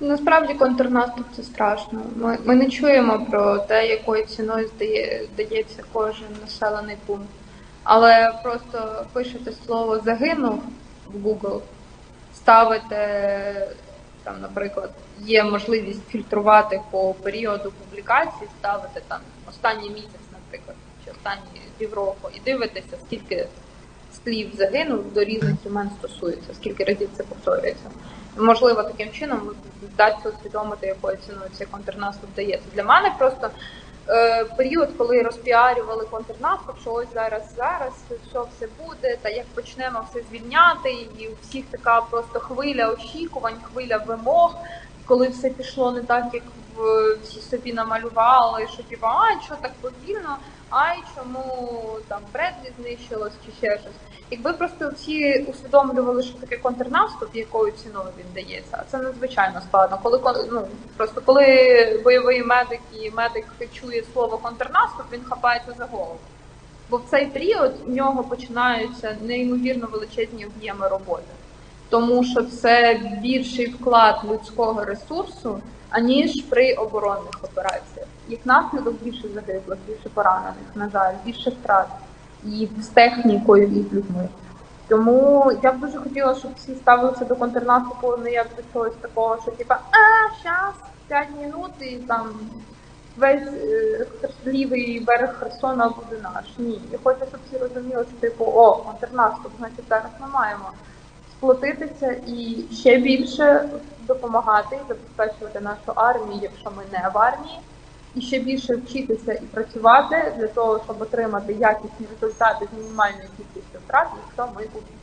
Насправді контрнаступ це страшно. Ми, ми не чуємо про те, якою ціною здає, здається кожен населений пункт. Але просто пишете слово загинув в Google, ставите там, наприклад, є можливість фільтрувати по періоду публікації, ставити там останній місяць, наприклад, чи останні півроку, і дивитеся, скільки слів загинув до різних імен стосується, скільки разів це повторюється. Можливо, таким чином вдасться усвідомити, якою ціною цей контрнаступ дається. Для мене просто е, період, коли розпіарювали контрнаступ, що ось зараз, зараз що все буде, та як почнемо все звільняти, і у всіх така просто хвиля очікувань, хвиля вимог. Коли все пішло не так, як всі собі намалювали, що типа, ай, що так повільно, ай, чому там Бредлі знищилось чи ще щось. Якби просто всі усвідомлювали, що таке контрнаступ, якою ціною він дається, а це надзвичайно складно. Коли ну, просто коли бойовий медик і медик чує слово контрнаступ, він хапається за голову. Бо в цей період в нього починаються неймовірно величезні об'єми роботи, тому що це більший вклад людського ресурсу, аніж при оборонних операціях. Як наслідок більше загиблих, більше поранених, на жаль, більше втрат і з технікою, і з людьми. Тому я б дуже хотіла, щоб всі ставилися до контрнаступу не як до чогось такого, що типа а, щас, 5 минут і там весь е, лівий берег Херсона буде наш. Ні. Я хочу, щоб всі розуміли, що типу, о, контрнаступ, значить зараз ми маємо сплотитися і ще більше допомагати забезпечувати нашу армію, якщо ми не в армії, і ще більше вчитися і працювати для того, щоб отримати якісні результати з мінімальною кількістю втрат, якщо ми у.